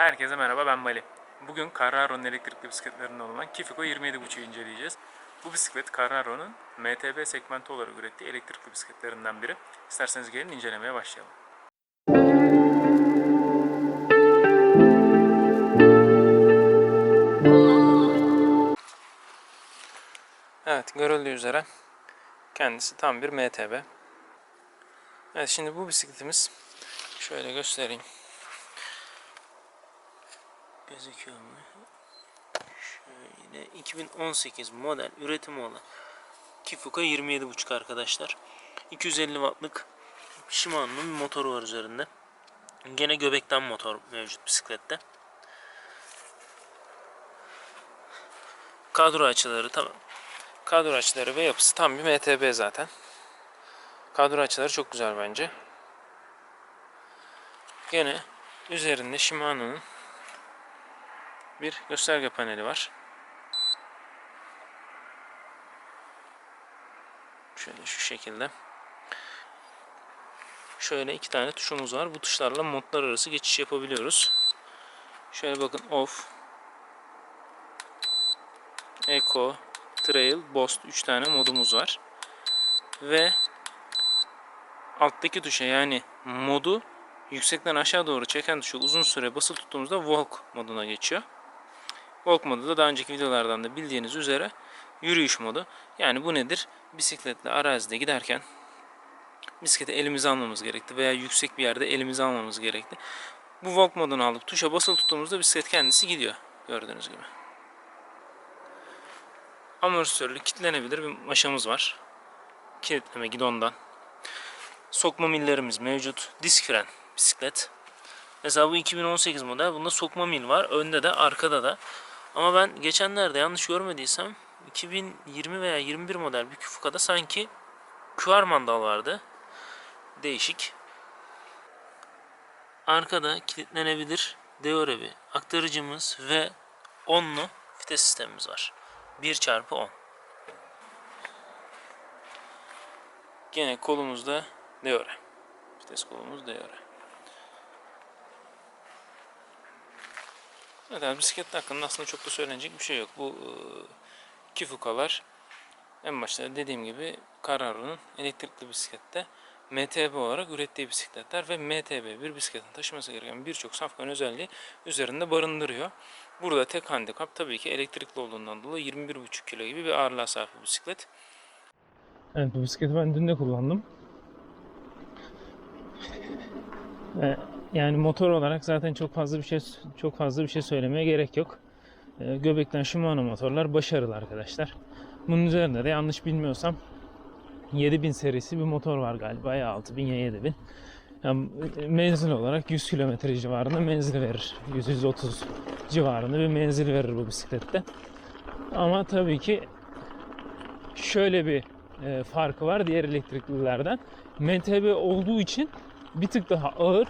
Herkese merhaba ben Mali. Bugün Carraro'nun elektrikli bisikletlerinden olan Kifiko 27.5'ü inceleyeceğiz. Bu bisiklet Carraro'nun MTB segmenti olarak ürettiği elektrikli bisikletlerinden biri. İsterseniz gelin incelemeye başlayalım. Evet görüldüğü üzere kendisi tam bir MTB. Evet şimdi bu bisikletimiz şöyle göstereyim. Gözüküyor mu? Şöyle 2018 model üretimi olan Kifuka 27.5 arkadaşlar. 250 wattlık Shimano'nun bir motoru var üzerinde. Gene göbekten motor mevcut bisiklette. Kadro açıları tamam. Kadro açıları ve yapısı tam bir MTB zaten. Kadro açıları çok güzel bence. Gene üzerinde Shimano'nun bir gösterge paneli var. Şöyle şu şekilde. Şöyle iki tane tuşumuz var. Bu tuşlarla modlar arası geçiş yapabiliyoruz. Şöyle bakın off, eco, trail, boost 3 tane modumuz var. Ve alttaki tuşa yani modu yüksekten aşağı doğru çeken tuşu uzun süre basılı tuttuğumuzda walk moduna geçiyor. Walk modu da daha önceki videolardan da bildiğiniz üzere yürüyüş modu. Yani bu nedir? Bisikletle arazide giderken bisikleti elimize almamız gerekti veya yüksek bir yerde elimize almamız gerekti. Bu walk modunu alıp tuşa basılı tuttuğumuzda bisiklet kendisi gidiyor. Gördüğünüz gibi. Amortisörlü kilitlenebilir bir maşamız var. Kilitleme gidondan. Sokma millerimiz mevcut. Disk fren bisiklet. Mesela bu 2018 model. Bunda sokma mil var. Önde de arkada da. Ama ben geçenlerde yanlış görmediysem 2020 veya 21 model bir Kufuka'da sanki QR mandal vardı. Değişik. Arkada kilitlenebilir Deore bir aktarıcımız ve onlu vites sistemimiz var. 1 çarpı 10. Gene kolumuzda Deore. Vites kolumuz Deore. Evet yani bisiklet hakkında aslında çok da söylenecek bir şey yok. Bu e, Kifukalar en başta dediğim gibi Carraro'nun elektrikli bisiklette MTB olarak ürettiği bisikletler ve MTB bir bisikletin taşıması gereken birçok safkan özelliği üzerinde barındırıyor. Burada tek handikap tabii ki elektrikli olduğundan dolayı 21,5 kilo gibi bir ağırlığa sahip bir bisiklet. Evet bu bisikleti ben dün de kullandım. Ve yani motor olarak zaten çok fazla bir şey çok fazla bir şey söylemeye gerek yok. Ee, Göbekten Shimano motorlar başarılı arkadaşlar. Bunun üzerinde de yanlış bilmiyorsam 7000 serisi bir motor var galiba ya 6000 ya 7000. Yani menzil olarak 100 kilometre civarında menzil verir. 100-130 civarında bir menzil verir bu bisiklette. Ama tabii ki şöyle bir e, farkı var diğer elektriklilerden. MTB olduğu için bir tık daha ağır.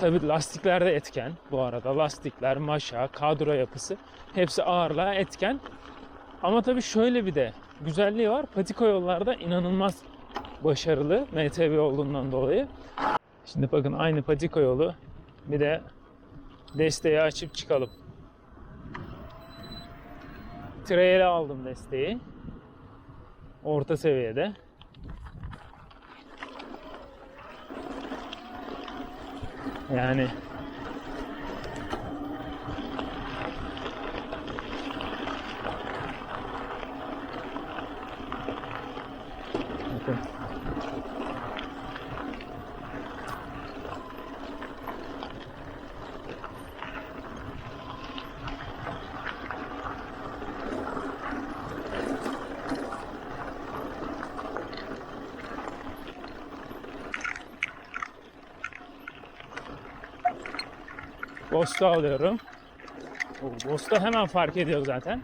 Tabii lastikler de etken bu arada. Lastikler, maşa, kadro yapısı hepsi ağırlığa etken. Ama tabii şöyle bir de güzelliği var. Patika yollarda inanılmaz başarılı MTB olduğundan dolayı. Şimdi bakın aynı patika yolu bir de desteği açıp çıkalım. Trail'e aldım desteği. Orta seviyede. Yani Bakın. Bosta alıyorum. Oh, o, bosta hemen fark ediyor zaten.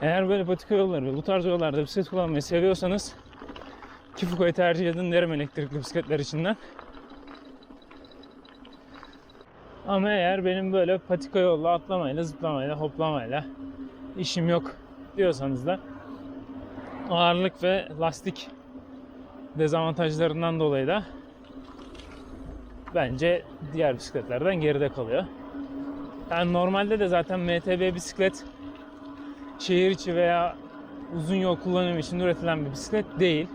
Eğer böyle patika yolları, bu tarz yollarda bisiklet kullanmayı seviyorsanız Kifuko'yu tercih edin derim elektrikli bisikletler içinden. Ama eğer benim böyle patika yolla atlamayla, zıplamayla, hoplamayla işim yok diyorsanız da ağırlık ve lastik dezavantajlarından dolayı da bence diğer bisikletlerden geride kalıyor. Yani normalde de zaten MTB bisiklet şehir içi veya uzun yol kullanımı için üretilen bir bisiklet değil.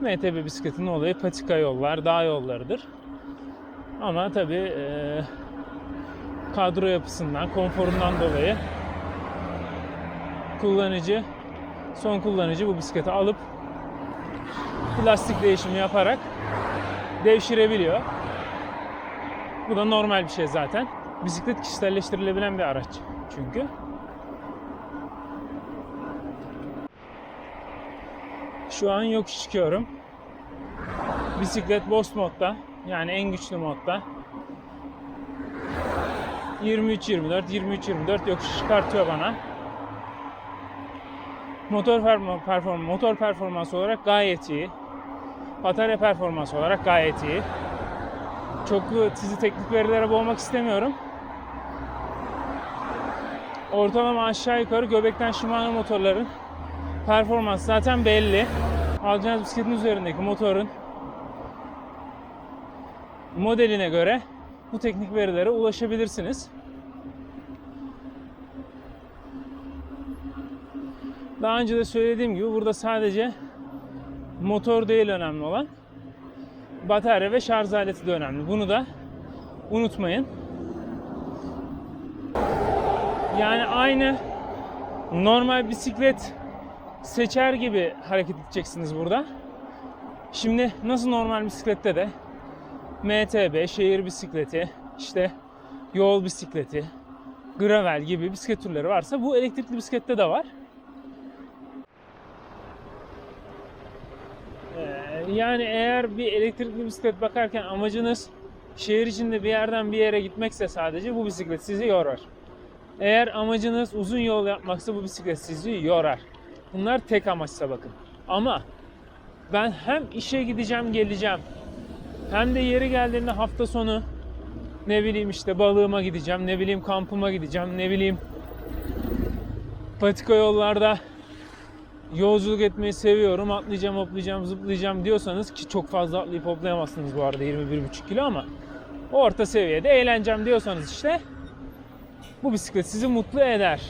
MTB bisikletin olayı patika yollar, dağ yollarıdır. Ama tabii eee, kadro yapısından, konforundan dolayı kullanıcı, son kullanıcı bu bisikleti alıp plastik değişimi yaparak devşirebiliyor. Bu da normal bir şey zaten. Bisiklet kişiselleştirilebilen bir araç çünkü. Şu an yokuş çıkıyorum. Bisiklet Boss modda. Yani en güçlü modda. 23-24, 23-24 yokuş çıkartıyor bana. Motor perform- perform motor performans olarak gayet iyi. Batarya performans olarak gayet iyi. Çok sizi teknik verilere boğmak istemiyorum. Ortalama aşağı yukarı göbekten Shimano motorların performans zaten belli. Alacağınız bisikletin üzerindeki motorun modeline göre bu teknik verilere ulaşabilirsiniz. Daha önce de söylediğim gibi burada sadece motor değil önemli olan batarya ve şarj aleti de önemli. Bunu da unutmayın. Yani aynı normal bisiklet seçer gibi hareket edeceksiniz burada. Şimdi nasıl normal bisiklette de MTB, şehir bisikleti, işte yol bisikleti, gravel gibi bisiklet türleri varsa bu elektrikli bisiklette de var. Ee, Yani eğer bir elektrikli bisiklet bakarken amacınız şehir içinde bir yerden bir yere gitmekse sadece bu bisiklet sizi yorar. Eğer amacınız uzun yol yapmaksa bu bisiklet sizi yorar. Bunlar tek amaçsa bakın. Ama ben hem işe gideceğim geleceğim hem de yeri geldiğinde hafta sonu ne bileyim işte balığıma gideceğim, ne bileyim kampıma gideceğim, ne bileyim patika yollarda yolculuk etmeyi seviyorum. Atlayacağım, hoplayacağım, zıplayacağım diyorsanız ki çok fazla atlayıp hoplayamazsınız bu arada 21,5 kilo ama orta seviyede eğleneceğim diyorsanız işte bu bisiklet sizi mutlu eder.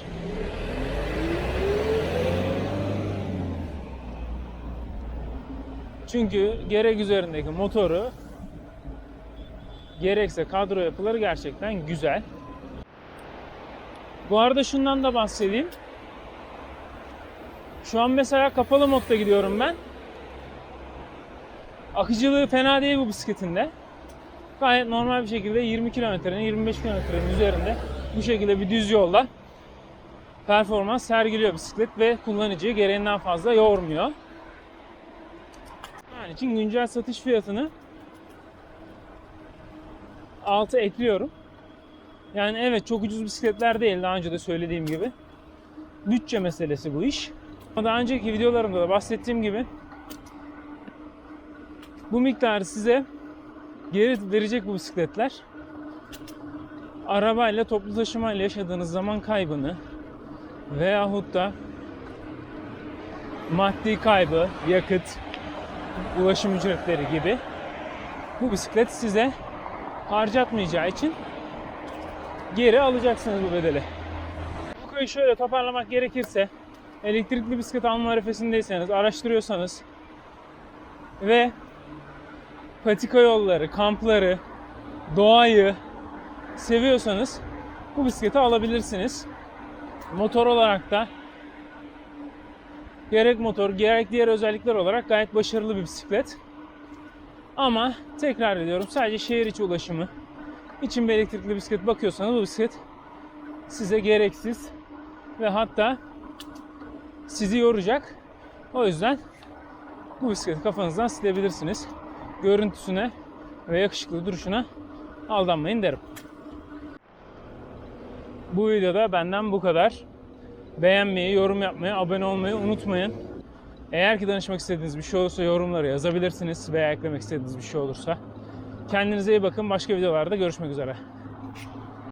Çünkü gerek üzerindeki motoru gerekse kadro yapıları gerçekten güzel. Bu arada şundan da bahsedeyim. Şu an mesela kapalı modda gidiyorum ben. Akıcılığı fena değil bu bisikletin de. Gayet normal bir şekilde 20 kilometrenin 25 kilometrenin üzerinde bu şekilde bir düz yolda performans sergiliyor bisiklet ve kullanıcıyı gereğinden fazla yormuyor. Yani için güncel satış fiyatını 6 ekliyorum. Yani evet çok ucuz bisikletler değil daha önce de söylediğim gibi. Bütçe meselesi bu iş. Ama daha önceki videolarımda da bahsettiğim gibi bu miktarı size geri verecek bu bisikletler. Arabayla toplu taşımayla yaşadığınız zaman kaybını veyahut da maddi kaybı, yakıt, ulaşım ücretleri gibi bu bisiklet size harcatmayacağı için geri alacaksınız bu bedeli. Bu köyü şöyle toparlamak gerekirse elektrikli bisiklet alma arifesindeyseniz, araştırıyorsanız ve patika yolları, kampları, doğayı seviyorsanız bu bisikleti alabilirsiniz. Motor olarak da gerek motor gerek diğer özellikler olarak gayet başarılı bir bisiklet. Ama tekrar ediyorum sadece şehir içi ulaşımı için bir elektrikli bisiklet bakıyorsanız bu bisiklet size gereksiz ve hatta sizi yoracak. O yüzden bu bisikleti kafanızdan silebilirsiniz. Görüntüsüne ve yakışıklı duruşuna aldanmayın derim. Bu videoda benden bu kadar. Beğenmeyi, yorum yapmayı, abone olmayı unutmayın. Eğer ki danışmak istediğiniz bir şey olursa yorumlara yazabilirsiniz veya eklemek istediğiniz bir şey olursa. Kendinize iyi bakın. Başka videolarda görüşmek üzere.